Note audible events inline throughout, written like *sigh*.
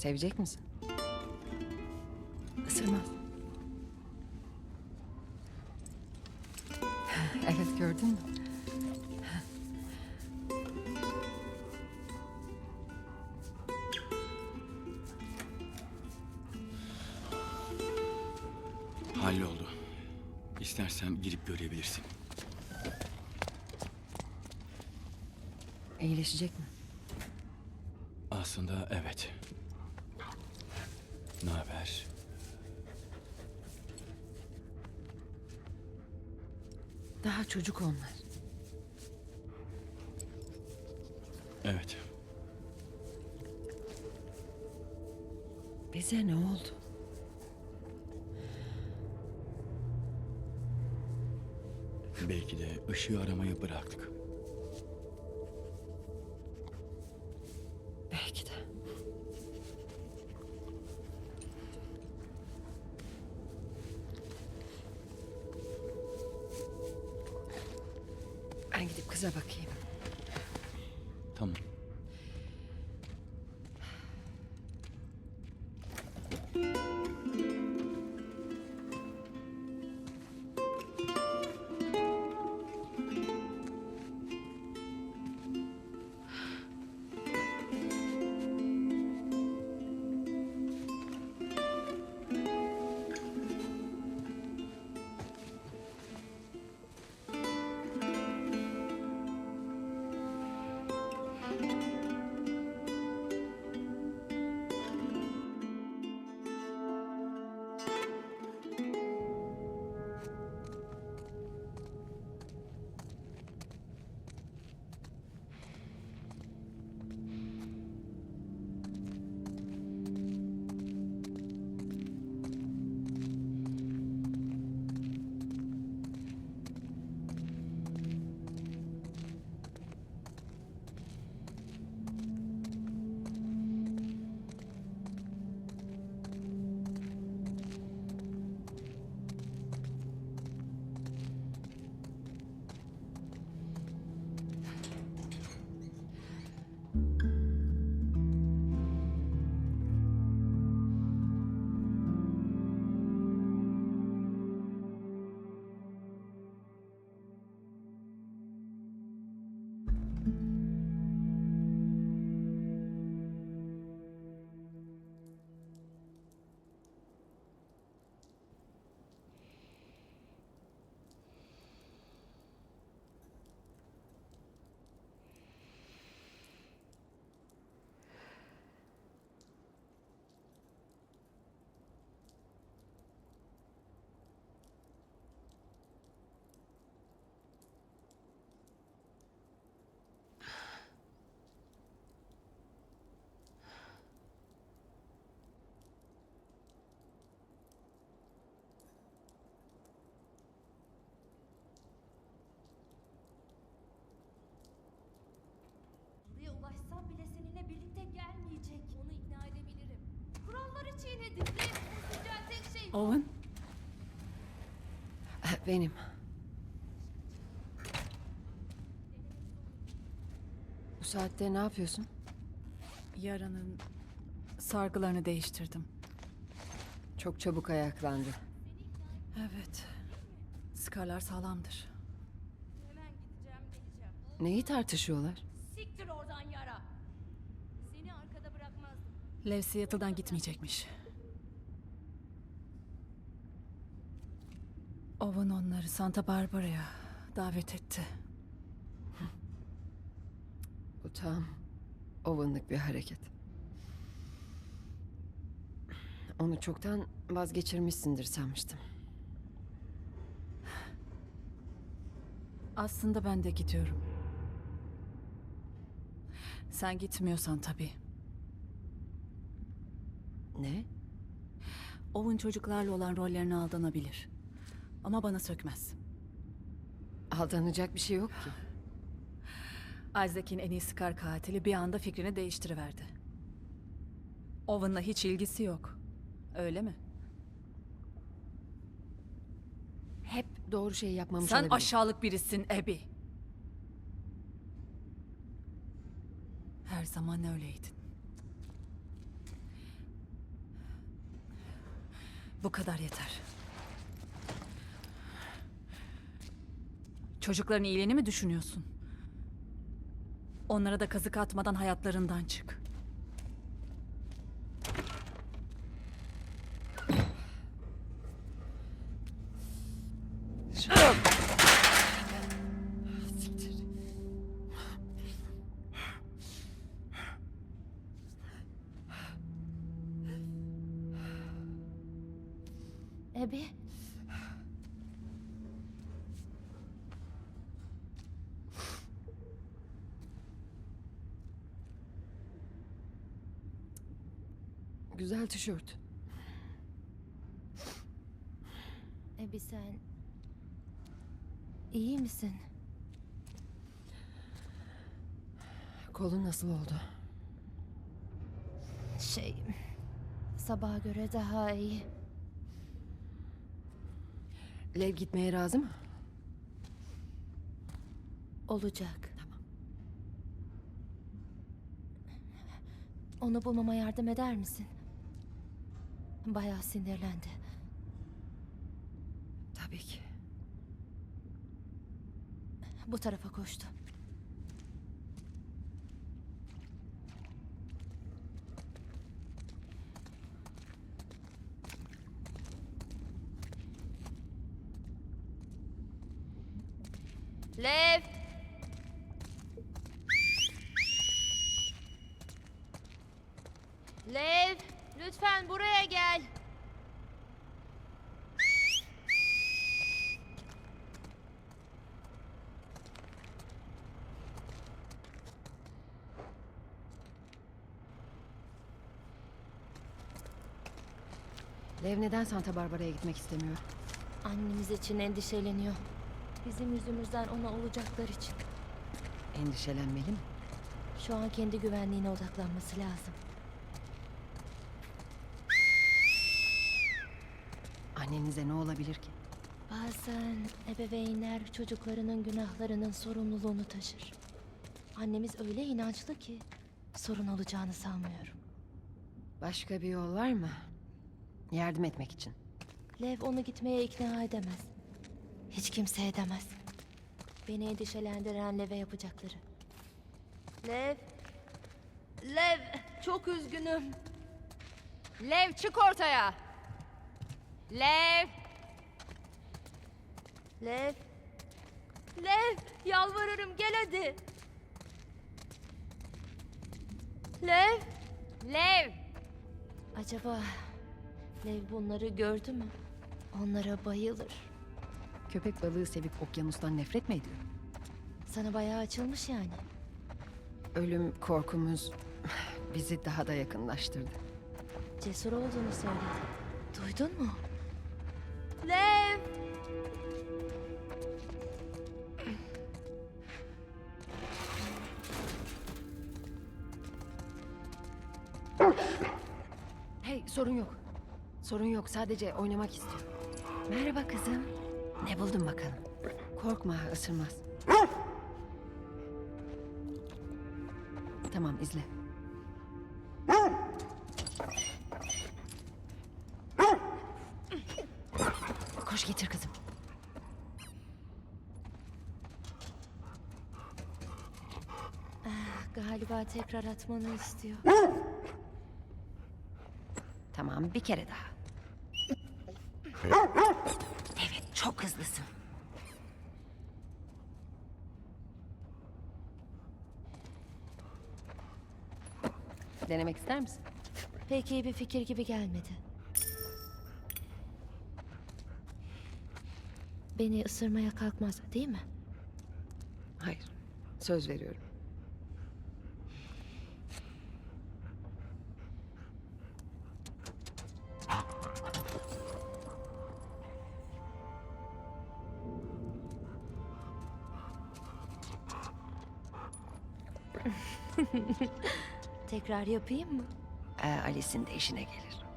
Sevecek misin? Isırmaz. *laughs* Evet gördün mü? Halloldu. İstersen girip görebilirsin. İyileşecek mi? Aslında evet. Ne haber? Daha çocuk onlar. Evet. Bize ne oldu? Belki de ışığı aramayı bıraktık. Kıza bakayım. Ulaşsam bile seninle birlikte gelmeyecek. Onu ikna edebilirim. Kuralları çiğnedin ve tek şey. Owen, Benim. Bu saatte ne yapıyorsun? yaranın sargılarını değiştirdim. Çok çabuk ayaklandı. Evet, skarlar sağlamdır. Hemen gideceğim geleceğim. Neyi tartışıyorlar? Siktir oradan yara. Seni arkada bırakmazdım. Lev Seattle'dan gitmeyecekmiş. Owen onları Santa Barbara'ya davet etti. Bu tam Owen'lık bir hareket. Onu çoktan vazgeçirmişsindir sanmıştım. Aslında ben de gidiyorum. Sen gitmiyorsan tabii. Ne? Owen çocuklarla olan rollerine aldanabilir. Ama bana sökmez. Aldanacak bir şey yok ki. Isaac'in en iyi Scar katili bir anda fikrini değiştiriverdi. Owen'la hiç ilgisi yok. Öyle mi? Hep doğru şeyi yapmamış Sen olabilirim. aşağılık birisin Ebi. Her zaman öyleydin. Bu kadar yeter. Çocukların iyiliğini mi düşünüyorsun? Onlara da kazık atmadan hayatlarından çık. Ebi. Güzel tişört. Ebi sen... iyi misin? Kolun nasıl oldu? Şey... Sabaha göre daha iyi. Lev gitmeye razı mı? Olacak. Onu bulmama yardım eder misin? Bayağı sinirlendi. Tabii ki. Bu tarafa koştu. Lev! Lev, lütfen buraya gel. Lev neden Santa Barbara'ya gitmek istemiyor? Annemiz için endişeleniyor. Bizim yüzümüzden ona olacaklar için. Endişelenmeli mi? Şu an kendi güvenliğine odaklanması lazım. Annenize ne olabilir ki? Bazen ebeveynler çocuklarının günahlarının sorumluluğunu taşır. Annemiz öyle inançlı ki sorun olacağını sanmıyorum. Başka bir yol var mı? Yardım etmek için. Lev onu gitmeye ikna edemez. Hiç kimse edemez. Beni endişelendiren Lev'e yapacakları. Lev! Lev! Çok üzgünüm. Lev çık ortaya. Lev. Lev! Lev! Yalvarırım gel hadi. Lev! Lev. Acaba Lev bunları gördü mü? Onlara bayılır. Köpek balığı sevip okyanustan nefret mi ediyor? Sana bayağı açılmış yani. Ölüm korkumuz bizi daha da yakınlaştırdı. Cesur olduğunu söyledi. Duydun mu? Lev! Hey sorun yok. Sorun yok sadece oynamak istiyor. Merhaba kızım. Ne buldun bakalım? Korkma ısırmaz. Tamam izle. Getir kızım. Galiba tekrar atmanı istiyor. Tamam bir kere daha. Evet çok hızlısın. Denemek ister misin? Pek iyi bir fikir gibi gelmedi. Beni ısırmaya kalkmaz değil mi? Hayır. Söz veriyorum. *laughs* Tekrar yapayım mı? Ee, Alice'in de işine gelir.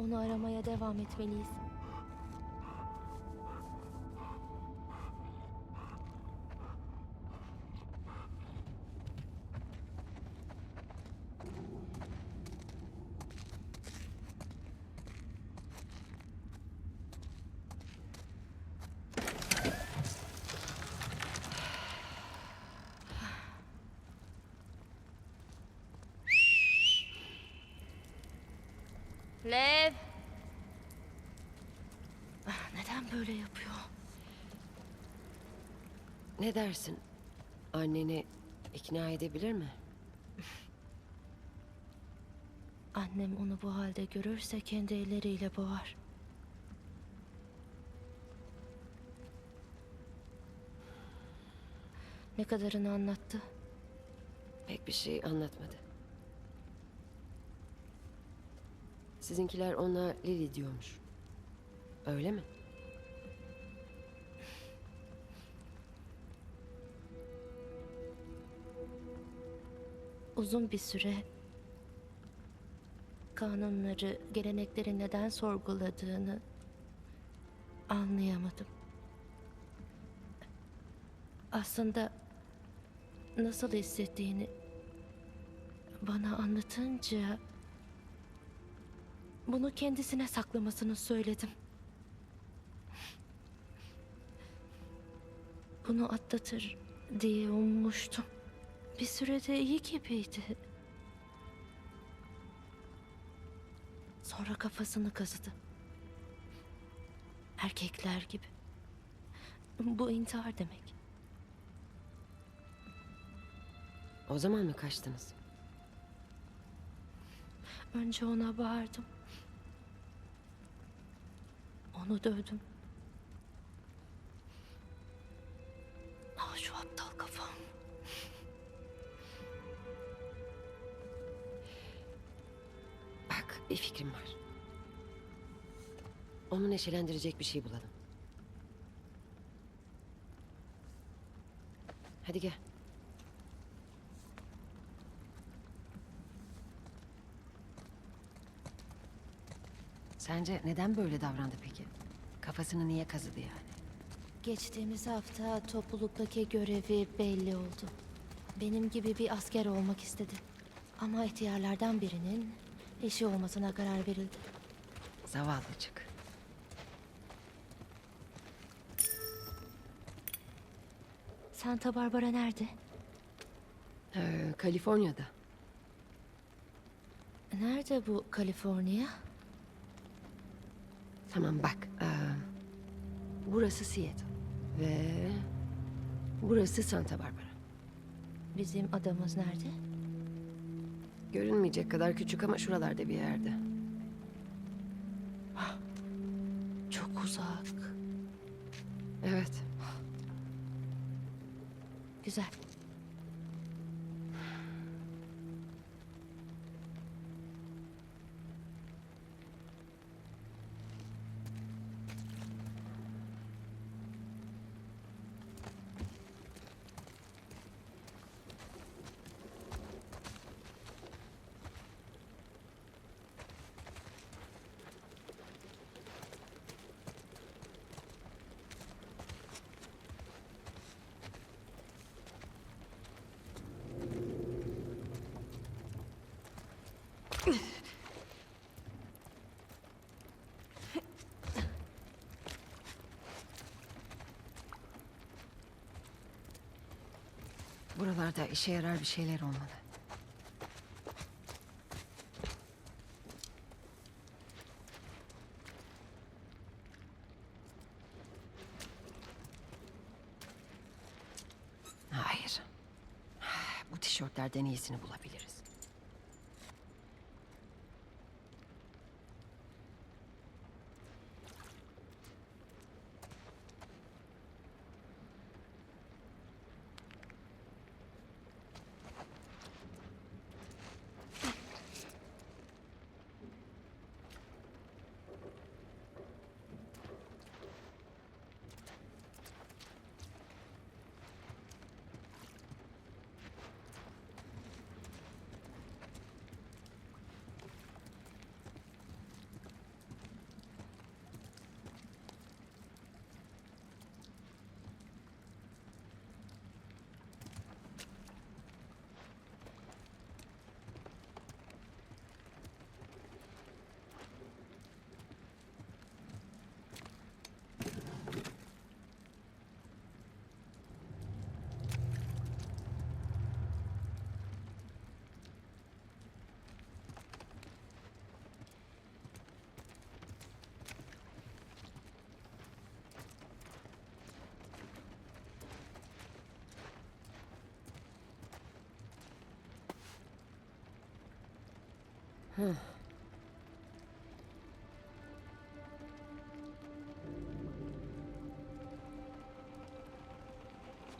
Onu aramaya devam etmeliyiz. Lev. Neden böyle yapıyor? Ne dersin? Anneni ikna edebilir mi? *laughs* Annem onu bu halde görürse kendi elleriyle boğar. Ne kadarını anlattı? Pek bir şey anlatmadı. Sizinkiler ona Lily diyormuş. Öyle mi? Uzun bir süre kanunları, gelenekleri neden sorguladığını anlayamadım. Aslında nasıl hissettiğini bana anlatınca bunu kendisine saklamasını söyledim. Bunu atlatır diye ummuştum. Bir sürede iyi gibiydi. Sonra kafasını kazıdı. Erkekler gibi. Bu intihar demek. O zaman mı kaçtınız? Önce ona bağırdım. Onu dövdüm. Onu neşelendirecek bir şey bulalım. Hadi gel. Sence neden böyle davrandı peki? Kafasını niye kazıdı yani? Geçtiğimiz hafta topluluktaki görevi belli oldu. Benim gibi bir asker olmak istedi. Ama ihtiyarlardan birinin eşi olmasına karar verildi. Zavallıcık. Santa Barbara nerede? Ee, Kaliforniya'da. Nerede bu Kaliforniya? Tamam bak. ee, burası Seattle. Ve burası Santa Barbara. Bizim adamız nerede? Görünmeyecek kadar küçük ama şuralarda bir yerde. Çok uzak. Evet. Güzel. Buralarda işe yarar bir şeyler olmalı. Hayır. Bu tişörtlerden iyisini bulabiliriz.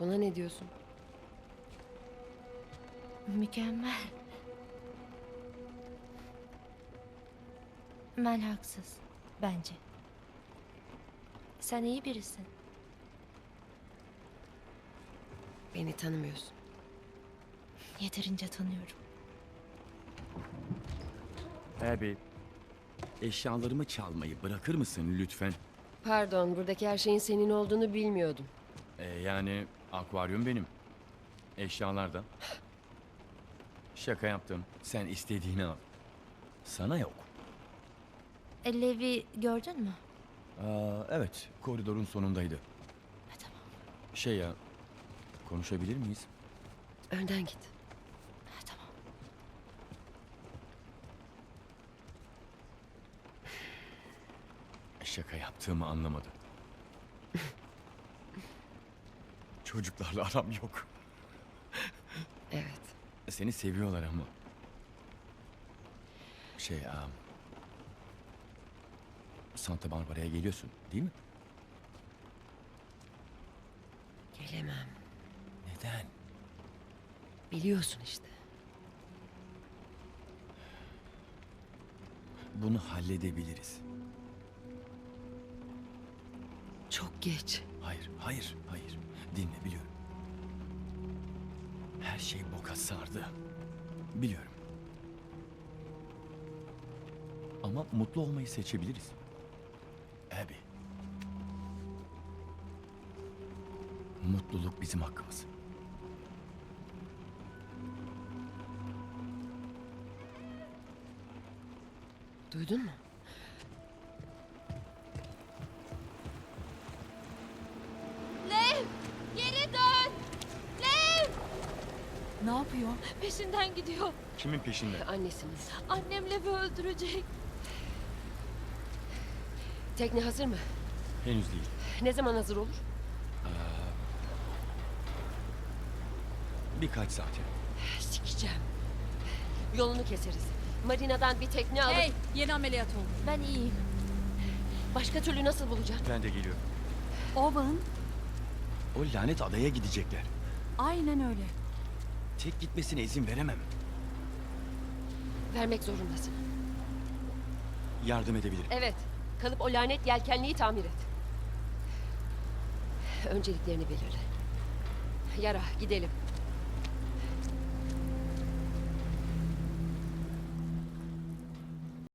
Buna ne diyorsun? Mükemmel. Mel haksız. Bence. Sen iyi birisin. Beni tanımıyorsun. Yeterince tanıyorum. Abi, eşyalarımı çalmayı bırakır mısın lütfen? Pardon, buradaki her şeyin senin olduğunu bilmiyordum. Ee, yani akvaryum benim. Eşyalar da. Şaka yaptım. Sen istediğini al. Sana yok. E, Levi gördün mü? Aa, evet, koridorun sonundaydı. Ha, tamam. Şey ya, konuşabilir miyiz? Önden git. Ha, tamam. Şaka yaptığımı anlamadı. *laughs* Çocuklarla aram yok. Evet. Seni seviyorlar ama. Şey, am, Santa Barbara'ya geliyorsun, değil mi? Gelemem. Neden? Biliyorsun işte. Bunu halledebiliriz. Çok geç. Hayır, hayır, hayır. Dinle, biliyorum. Her şey boka sardı. Biliyorum. Ama mutlu olmayı seçebiliriz. Abby. Mutluluk bizim hakkımız. Duydun mu? Yapıyor? Peşinden gidiyor. Kimin peşinde? Annesiniz. Annem Lev'i öldürecek. Tekne hazır mı? Henüz değil. Ne zaman hazır olur? Birkaç saate. Sikeceğim. Yolunu keseriz. Marinadan bir tekne alıp... Hey, yeni ameliyat oldu. Ben iyiyim. Başka türlü nasıl bulacağım? Ben de geliyorum. Owen, O lanet adaya gidecekler. aynen öyle. Tek gitmesine izin veremem. Vermek zorundasın. Yardım edebilirim. Evet. Kalıp o lanet yelkenliği tamir et. Önceliklerini belirle. Yara gidelim.